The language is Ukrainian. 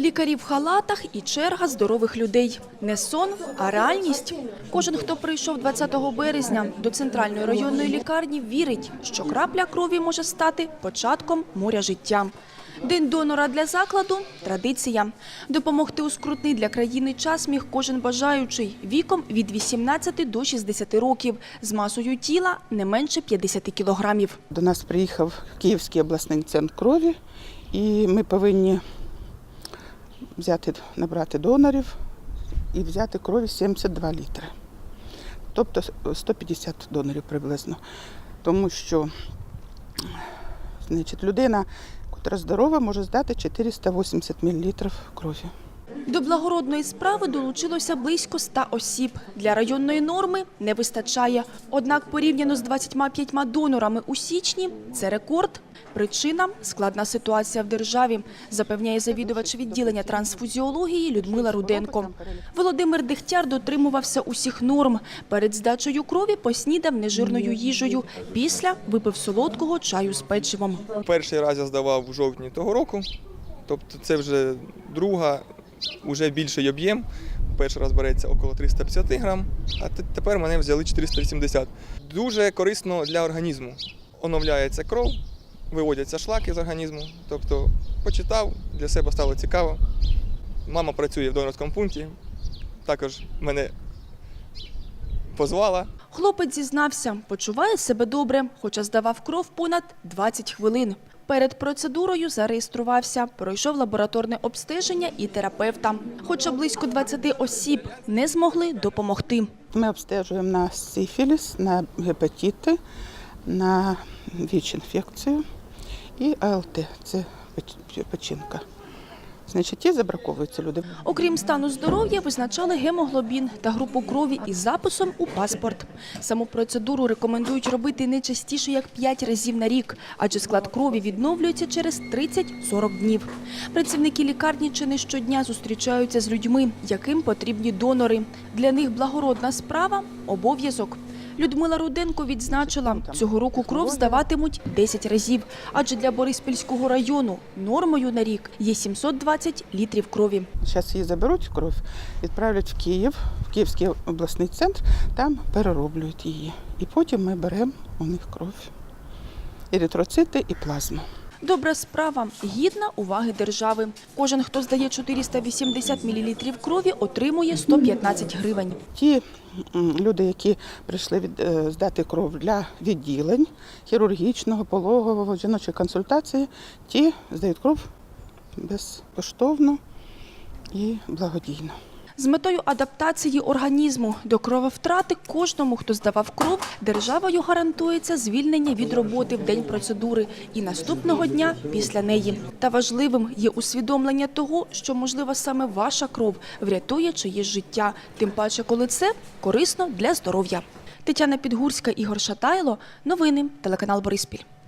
Лікарі в халатах і черга здорових людей. Не сон, а реальність. Кожен, хто прийшов 20 березня до центральної районної лікарні, вірить, що крапля крові може стати початком моря життя. День донора для закладу традиція. Допомогти у скрутний для країни час міг кожен бажаючий віком від 18 до 60 років з масою тіла не менше 50 кілограмів. До нас приїхав Київський обласний центр крові, і ми повинні взяти, набрати донорів і взяти крові 72 літри. Тобто 150 донорів приблизно. Тому що значить, людина, котра здорова, може здати 480 мл крові. До благородної справи долучилося близько 100 осіб. Для районної норми не вистачає. Однак порівняно з 25 донорами у січні – це рекорд. Причина – складна ситуація в державі, запевняє завідувач відділення трансфузіології Людмила Руденко. Володимир Дегтяр дотримувався усіх норм. Перед здачею крові поснідав нежирною їжею. Після випив солодкого чаю з печивом. Перший раз я здавав у жовтні того року, тобто це вже друга, вже більший об'єм. Перший раз береться около 350 грам, а тепер мене взяли 480. Дуже корисно для організму. Оновляється кров, виводяться шлаки з організму. Тобто почитав, для себе стало цікаво. Мама працює в донорському пункті, також мене позвала. Хлопець зізнався, почуває себе добре, хоча здавав кров понад 20 хвилин. Перед процедурою зареєструвався, пройшов лабораторне обстеження і терапевта. Хоча близько 20 осіб не змогли допомогти. Ми обстежуємо на сифіліс, на гепатіти, на ВІЧ-інфекцію і АЛТ це печінка. Значить, ті забраковуються люди. Окрім стану здоров'я, визначали гемоглобін та групу крові із записом у паспорт. Саму процедуру рекомендують робити не частіше як 5 разів на рік, адже склад крові відновлюється через 30-40 днів. Працівники лікарні чи не щодня зустрічаються з людьми, яким потрібні донори. Для них благородна справа обов'язок. Людмила Руденко відзначила, цього року кров здаватимуть 10 разів, адже для Бориспільського району нормою на рік є 720 літрів крові. Зараз її заберуть кров, відправлять в Київ, в Київський обласний центр, там перероблюють її. І потім ми беремо у них кров. Еритроцити і плазму. Добра справа гідна уваги держави. Кожен, хто здає 480 мл крові, отримує 115 гривень. Ті люди, які прийшли від, е, здати кров для відділень хірургічного, пологового, жіночої консультації, ті здають кров безкоштовно і благодійно. З метою адаптації організму до крововтрати кожному, хто здавав кров, державою гарантується звільнення від роботи в день процедури і наступного дня після неї. Та важливим є усвідомлення того, що можливо саме ваша кров врятує чиєсь життя, тим паче, коли це корисно для здоров'я. Тетяна Підгурська, Ігор Шатайло. Новини. Телеканал Бориспіль.